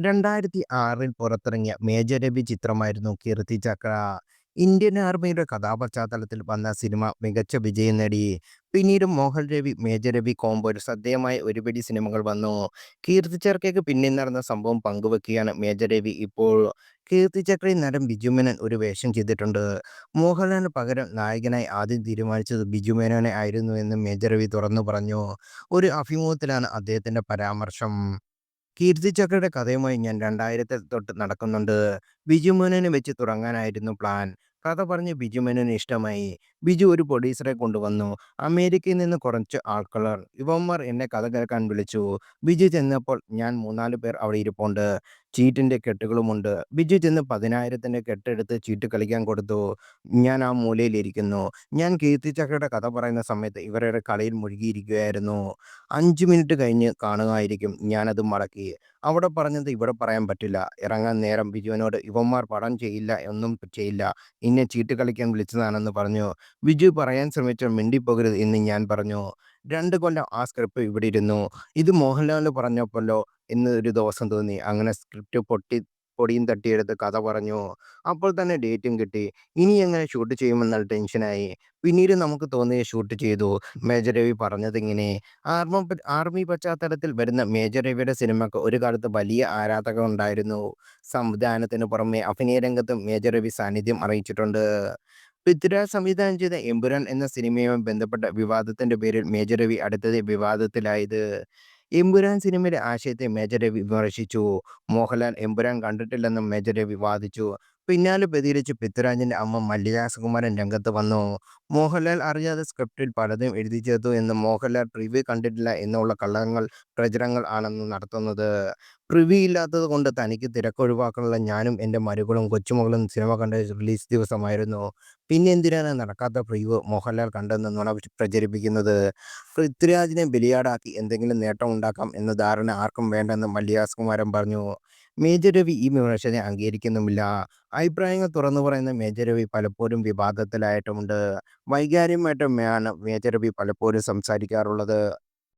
രണ്ടായിരത്തി ആറിൽ പുറത്തിറങ്ങിയ മേജർ രവി ചിത്രമായിരുന്നു കീർത്തി ചക്ര. ഇന്ത്യൻ ആർമിയുടെ കഥാപശ്ചാത്തലത്തിൽ വന്ന സിനിമ മികച്ച വിജയം നേടി. പിന്നീട് മോഹൻ രവി, മേജർ രവി കോംബോയിൽ ശ്രദ്ധേയമായ ഒരുപിടി സിനിമകൾ വന്നു. കീർത്തി ചക്രയ്ക്ക് പിന്നിൽ നടന്ന സംഭവം പങ്കുവെക്കുകയാണ് മേജർ രവി ഇപ്പോൾ. കീർത്തി ചക്രയിൽ നടൻ ബിജുമേനൻ ഒരു വേഷം ചെയ്തിട്ടുണ്ട്. മോഹൻലാലിന് പകരം നായകനായി ആദ്യം തീരുമാനിച്ചത് ബിജുമേനോനെ ആയിരുന്നു എന്ന് മേജർ രവി തുറന്നു പറഞ്ഞു. ഒരു അഭിമുഖത്തിലാണ് അദ്ദേഹത്തിന്റെ പരാമർശം. കീർത്തി ചക്രയുടെ കഥയുമായി ഞാൻ രണ്ടായിരത്തിൽ തൊട്ട് നടക്കുന്നുണ്ട്. ബിജു മേനോനെ വെച്ച് തുടങ്ങാനായിരുന്നു പ്ലാൻ. കഥ പറഞ്ഞ് ബിജു മേനോന് ഇഷ്ടമായി. ബിജു ഒരു പ്രൊഡ്യൂസറെ കൊണ്ടുവന്നു. അമേരിക്കയിൽ നിന്ന് കുറച്ച് ആൾക്കാർ. ഇവന്മാർ എന്നെ കഥ കേൾക്കാൻ വിളിച്ചു. ബിജു ചെന്നപ്പോൾ ഞാൻ മൂന്നാൽ പേർ അവിടെ ഇരിപ്പുണ്ട്. ചീറ്റിന്റെ കെട്ടുകളുമുണ്ട്. ബിജു ചെന്ന് പതിനായിരത്തിന്റെ കെട്ടെടുത്ത് ചീട്ട് കളിക്കാൻ കൊടുത്തു. ഞാൻ ആ മൂലയിലിരിക്കുന്നു ഞാൻ കീർത്തി ചക്രയുടെ കഥ പറയുന്ന സമയത്ത് ഇവരുടെ കളിയിൽ മുഴുകിയിരിക്കുകയായിരുന്നു. അഞ്ച് മിനിറ്റ് കഴിഞ്ഞ് കാണുകയായിരിക്കും ഞാനത് മടക്കി. അവിടെ പറഞ്ഞത് ഇവിടെ പറയാൻ പറ്റില്ല. ഇറങ്ങാൻ നേരം ബിജുവിനോട് ഇവന്മാർ പടം ചെയ്യില്ല ഒന്നും ചെയ്യില്ല. ഇന്നെ ചീട്ട് കളിക്കാൻ വിളിച്ചതാണെന്ന് പറഞ്ഞു. ബിജു പറയാൻ ശ്രമിച്ച മിണ്ടിപ്പോകരുത് എന്ന് ഞാൻ പറഞ്ഞു. രണ്ട് കൊല്ലം ആ സ്ക്രിപ്റ്റ് ഇവിടെ ഇരുന്നു ഇത് മോഹൻലാൽ പറഞ്ഞപ്പോഴോ എന്ന് ഒരു ദിവസം തോന്നി. അങ്ങനെ സ്ക്രിപ്റ്റ് പൊട്ടി പൊടിയും തട്ടിയെടുത്ത് കഥ പറഞ്ഞു. അപ്പോൾ തന്നെ ഡേറ്റും കിട്ടി. ഇനി എങ്ങനെ ഷൂട്ട് ചെയ്യുമെന്നുള്ള ടെൻഷനായി. പിന്നീട് നമുക്ക് തോന്നിയ ഷൂട്ട് ചെയ്തു. മേജർ രവി പറഞ്ഞതിങ്ങനെ. ആർമ ആർമി പശ്ചാത്തലത്തിൽ വരുന്ന മേജർ രവിയുടെ സിനിമക്ക് ഒരു കാലത്ത് വലിയ ആരാധകർ ഉണ്ടായിരുന്നു. സംവിധാനത്തിന് പുറമെ അഭിനയ രംഗത്തും മേജർ രവി സാന്നിധ്യം അറിയിച്ചിട്ടുണ്ട്. പൃഥ്വിരാജ് സംവിധാനം ചെയ്ത എമ്പുരാൻ എന്ന സിനിമയുമായി ബന്ധപ്പെട്ട വിവാദത്തിന്റെ പേരിൽ മേജർ രവി അടുത്തത് വിവാദത്തിലായത്. എമ്പുരാൻ സിനിമയുടെ ആശയത്തെ മേജർ രവി വിമർശിച്ചു. മോഹൻലാൽ എമ്പുരാൻ കണ്ടിട്ടില്ലെന്നും മേജർ രവി വാദിച്ചു. പിന്നാലെ പ്രതികരിച്ച് പൃഥ്വിരാജിന്റെ അമ്മ മല്ലികാസകുമാരൻ രംഗത്ത് വന്നു. മോഹൻലാൽ അറിയാതെ സ്ക്രിപ്റ്റിൽ പലതും എഴുതി ചേർത്തു എന്നും മോഹൻലാൽ പ്രിവ്യൂ കണ്ടിട്ടില്ല എന്നുള്ള കള്ളങ്ങൾ പ്രചരങ്ങൾ ആണെന്ന് നടത്തുന്നത്. പ്രിവ്യൂ ഇല്ലാത്തത് കൊണ്ട് തനിക്ക് തിരക്കൊഴിവാക്കാനുള്ള ഞാനും എന്റെ മരുകളും കൊച്ചുമകളും സിനിമ കണ്ട റിലീസ് ദിവസമായിരുന്നു. പിന്നെ പിന്നെന്തിനാണ് നടക്കാത്ത പ്രിവ്യൂ മോഹൻലാൽ കണ്ടെന്ന് നുണ പ്രചരിപ്പിക്കുന്നത്. പൃഥ്വിരാജിനെ ബലിയാടാക്കി എന്തെങ്കിലും നേട്ടം ഉണ്ടാക്കാം എന്ന ധാരണ ആർക്കും വേണ്ടെന്ന് മല്ലികാസ് കുമാരൻ പറഞ്ഞു. മേജർ രവി ഈ വിമർശനം അംഗീകരിക്കുന്നുമില്ല. അഭിപ്രായങ്ങൾ തുറന്നു പറയുന്ന മേജർ രവി പലപ്പോഴും വിവാദത്തിലായിട്ടുമുണ്ട്. വൈകാരികമായിട്ടാണ് മേജർ രവി പലപ്പോഴും സംസാരിക്കാറുള്ളത്.